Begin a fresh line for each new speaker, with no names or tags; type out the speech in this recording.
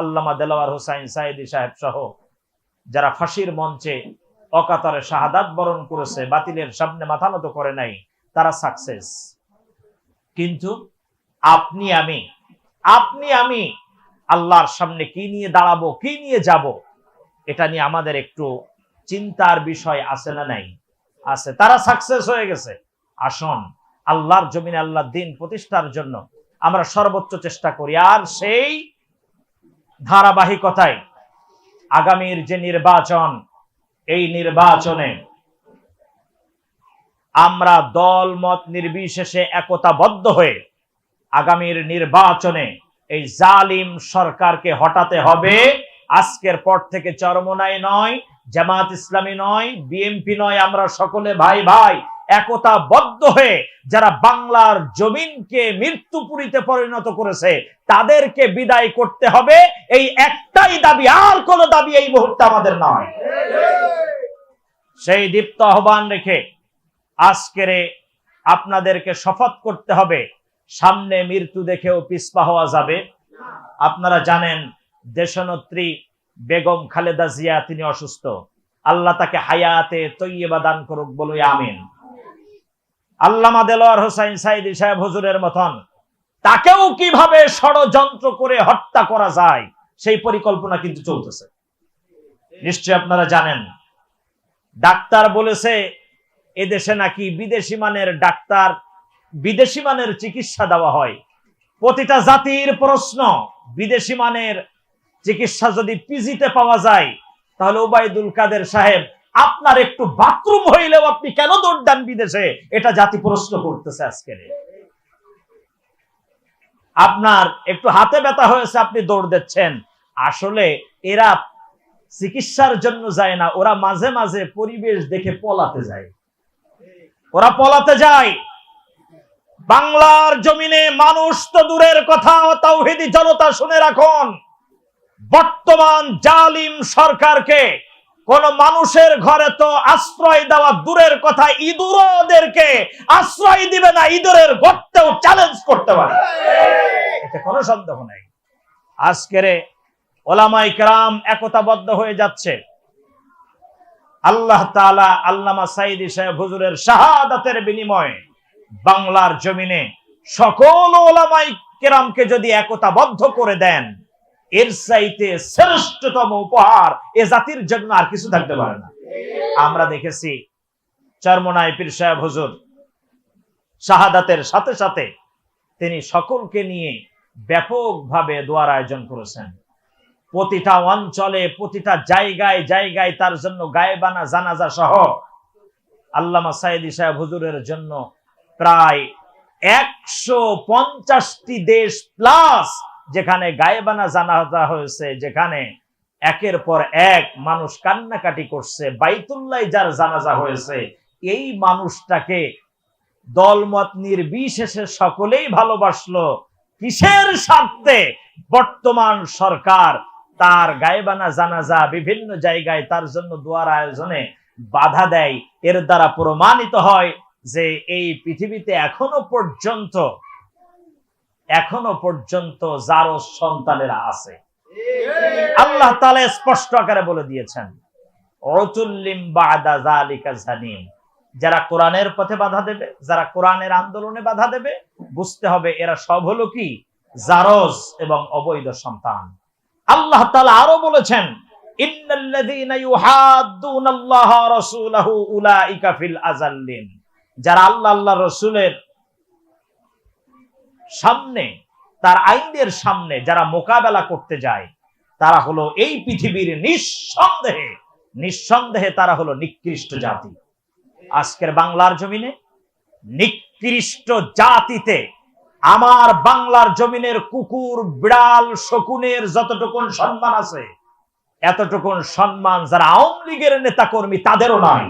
আল্লামা দেলাওয়ার হোসাইন সাইদি সাহেব সহ যারা ফাঁসির মঞ্চে অকাতরে বরণ করেছে, বাতিলের সামনে মাথা করে নাই, তারা সাকসেস কিন্তু আপনি আমি আপনি আমি আল্লাহর সামনে কি নিয়ে দাঁড়াবো, কি নিয়ে যাব, এটা নিয়ে আমাদের একটু চিন্তার বিষয় আছে না নাই? আছে, তারা সাকসেস হয়ে গেছে। আসুন, আল্লাহর জমিনে আল্লাহ দিন প্রতিষ্ঠার জন্য আমরা সর্বোচ্চ চেষ্টা করি। আর সেই ধারাবাহিকতায় আগামীর যে নির্বাচন, এই নির্বাচনে আমরা দল মত নির্বিশেষে একতাবদ্ধ হয়ে আগামীর নির্বাচনে এই জালিম সরকারকে হটাতে হবে। আজকের পর থেকে চরমনাই নয় জামাত ইসলামী নয় বিএমপি নয়, আমরা সকলে ভাই ভাই একতাবদ্ধ হয়ে যারা বাংলার জমিনকে মৃত্যুপুরীতে পরিণত করেছে, তাদেরকে বিদায় করতে হবে। এই একটাই দাবি, আর কোন দাবি এই মুহূর্তে আমাদের নয়। সেই দীপ্ত আহ্বান রেখে আজকের আপনাদেরকে শপথ করতে হবে, সামনে মৃত্যু দেখেও পিছপা হওয়া যাবে। আপনারা জানেন, দেশনেত্রী বেগম খালেদা জিয়া, তিনি অসুস্থ। আল্লাহ তাকে হায়াতে তৈয়বা দান করুক বলুই, আমিন। আল্লামা দেলোয়ার হোসাইন সাইদি সাহেব হুজুরের মতন, তাকেও কীভাবে ষড়যন্ত্র করে হত্যা করা যায়, সেই পরিকল্পনা কিন্তু চলতেছে। নিশ্চয় আপনারা জানেন, ডাক্তার বলেছে, এদেশে নাকি বিদেশি মানের ডাক্তার, বিদেশি মানের চিকিৎসা দেওয়া হয়। প্রতিটা জাতির প্রশ্ন, বিদেশি মানের চিকিৎসা যদি পিজিতে পাওয়া যায়, তাহলে ওবায়দুল কাদের সাহেব, আপনার একটু বাথরুম হইলেও আপনি কেন দৌড় দেন বিদেশে? এটা জাতি প্রশ্ন করতেছে আজকের আপনার একটু হাতে ব্যথা হয়েছে, আপনি দৌড় দিচ্ছেন। আসলে এরা চিকিৎসার জন্য যায় না, ওরা মাঝে মাঝে পরিবেশ দেখে পলাতে যায়। ওরা পলাতে যায়। বাংলার জমিনে মানুষ তো দূরের কথা, তাওহিদি জনতা শুনে রাখুন। বর্তমান জালিম সরকারকে, কোন মানুষের ঘরে তো আশ্রয় দেওয়া দূরের কথা, ইঁদুরও ওদেরকে আশ্রয় দিবে না, ইঁদুরের গর্তেও চ্যালেঞ্জ করতে পারে। এতে কোনো সন্দেহ নেই। আজকের ওলামাই কেরাম একতাবদ্ধ হয়ে যাচ্ছে। আল্লাহ তাআলা আল্লামা সাইদি সাহেব হুজুরের শাহাদাতের বিনিময়ে বাংলার জমিনে সকল ওলামাই কেরামকে যদি একতাবদ্ধ করে দেন এর চাইতে শ্রেষ্ঠতম উপহার এ জাতির জন্য আর কিছু থাকতে পারে না। আমরা দেখেছি চরমনাই পীর সাহেব হুজুর শাহাদাতের সাথে সাথে তিনি সকলকে নিয়ে ব্যাপকভাবে দোয়ার আয়োজন করেছেন। প্রতিটা অঞ্চলে, প্রতিটা জায়গায় জায়গায় তার জন্য গায়েবানা, জানাজা সহ আল্লামা সাইদি সাহেব হুজুরের জন্য প্রায় একশো পঞ্চাশটি দেশ প্লাস যেখানে গায়েবানা জানাজা হয়েছে, যেখানে একের পর এক মানুষ কান্নাকাটি করছে, বাইতুল্লাহ যার জানাজা হয়েছে, এই মানুষটাকে দলমত নির্বিশেষে সকলেই ভালোবাসলো। কিসের স্বার্থে? বর্তমান সরকার তার গায়েবানা জানাজা বিভিন্ন জায়গায় তার জন্য দোয়ার আয়োজনে বাধা দেয়। এর দ্বারা প্রমাণিত হয় যে এই পৃথিবীতে এখনও পর্যন্ত এখনও পর্যন্ত যারো সন্তানেরা আছে। আল্লাহ তালা স্পষ্ট আকারে বলে দিয়েছেন যারা কোরআনের পথে বাধা দেবে যারা কোরআনের আন্দোলনে বাধা দেবে বুঝতে হবে এরা সব হলো কি? জারজ এবং অবৈধ সন্তান। আল্লাহ তাআলা আরও বলেছেন যারা আল্লাহ আল্লাহ রসুলের সামনে, তার আইনের সামনে যারা মোকাবেলা করতে যায়, তারা হলো এই পৃথিবীর নিঃসন্দেহে নিঃসন্দেহে তারা হলো নিকৃষ্ট জাতি। আজকের বাংলার জমিনে নিকৃষ্ট জাতিতে আমার বাংলার জমিনের কুকুর, বিড়াল, শকুনের যতটুকুন সম্মান আছে, এতটুকুন সম্মান যারা আওয়ামী লীগের নেতা কর্মী তাদেরও নাই।